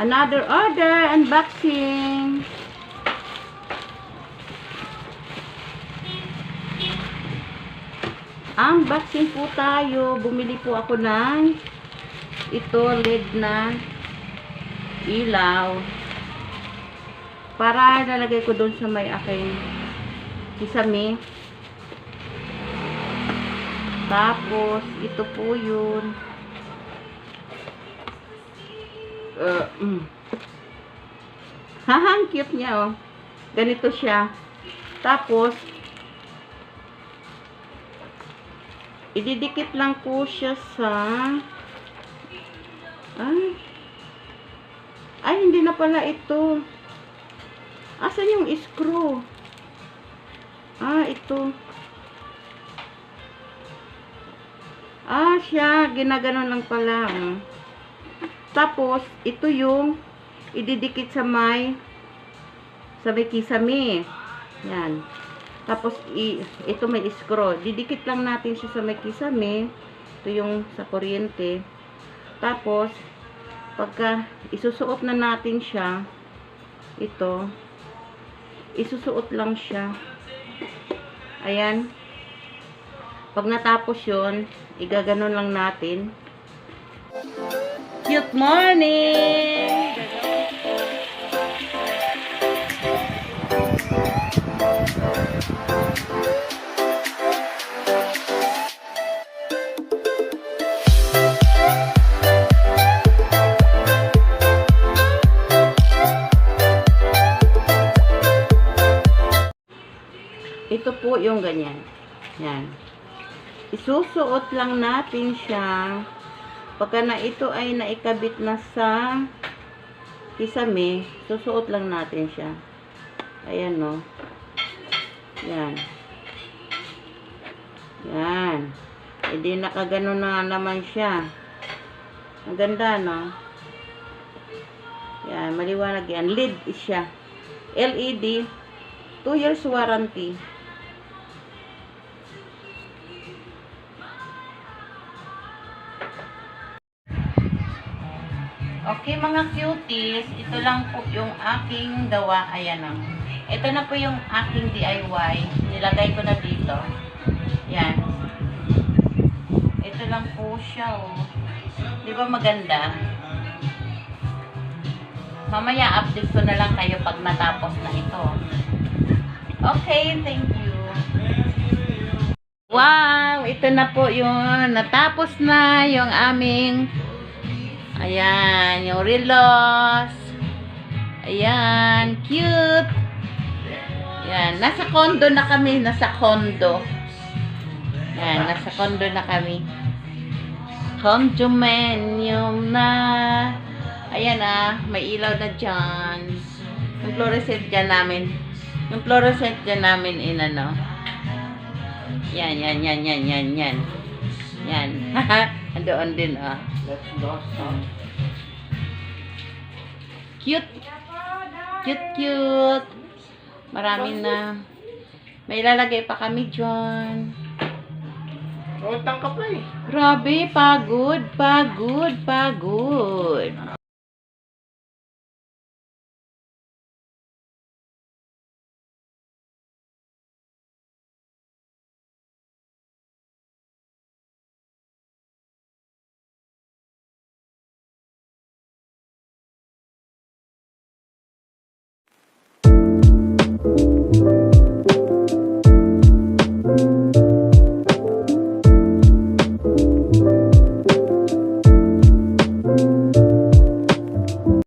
Another order, unboxing. Unboxing po tayo. Bumili po ako ng ito LED na ilaw. Para lalagay ko doon sa may aking kisame. Tapos, ito po yun. Uh, mm. Haha, cute niya, oh. Ganito siya. Tapos, ididikit lang po siya sa... Ay. Ay, hindi na pala ito. Asan yung screw? Ah, ito. Ah, siya. Ginaganon lang pala. oh. Tapos, ito yung ididikit sa may sa may kisame. Yan. Tapos, i, ito may screw. Didikit lang natin siya sa may kisame. Ito yung sa kuryente. Tapos, pagka isusuot na natin siya, ito, isusuot lang siya. Ayan. Pag natapos yun, igaganon lang natin. Good morning! Ito po yung ganyan. Yan. Isusuot lang natin siya. Pagka na ito ay naikabit na sa kisame, susuot lang natin siya. Ayan, no. Yan. Yan. Hindi nakagano na naman siya. Ang ganda, no? Yan, maliwanag yan. LED siya. LED. 2 years warranty. Okay mga cuties, ito lang po yung aking gawa. Ayan o. Ito na po yung aking DIY. Nilagay ko na dito. Yan. Ito lang po siya o. Di ba maganda? Mamaya update ko na lang kayo pag natapos na ito. Okay, thank you. Wow, ito na po yung natapos na yung aming Ayan, yung relos. Ayan, cute. Ayan, nasa condo na kami, nasa condo. Ayan, nasa condo na kami. Condominium na. Ayan ah, may ilaw na dyan. Yung fluorescent dyan namin. Yung fluorescent dyan namin in ano. Yan, yan, yan, yan, yan, yan. Yan. Andoon din ah. Let's blossom. Cute. Cute, cute. Marami na. May ilalagay pa kami dyan. Utang ka pa eh. Grabe, pagod, pagod, pagod.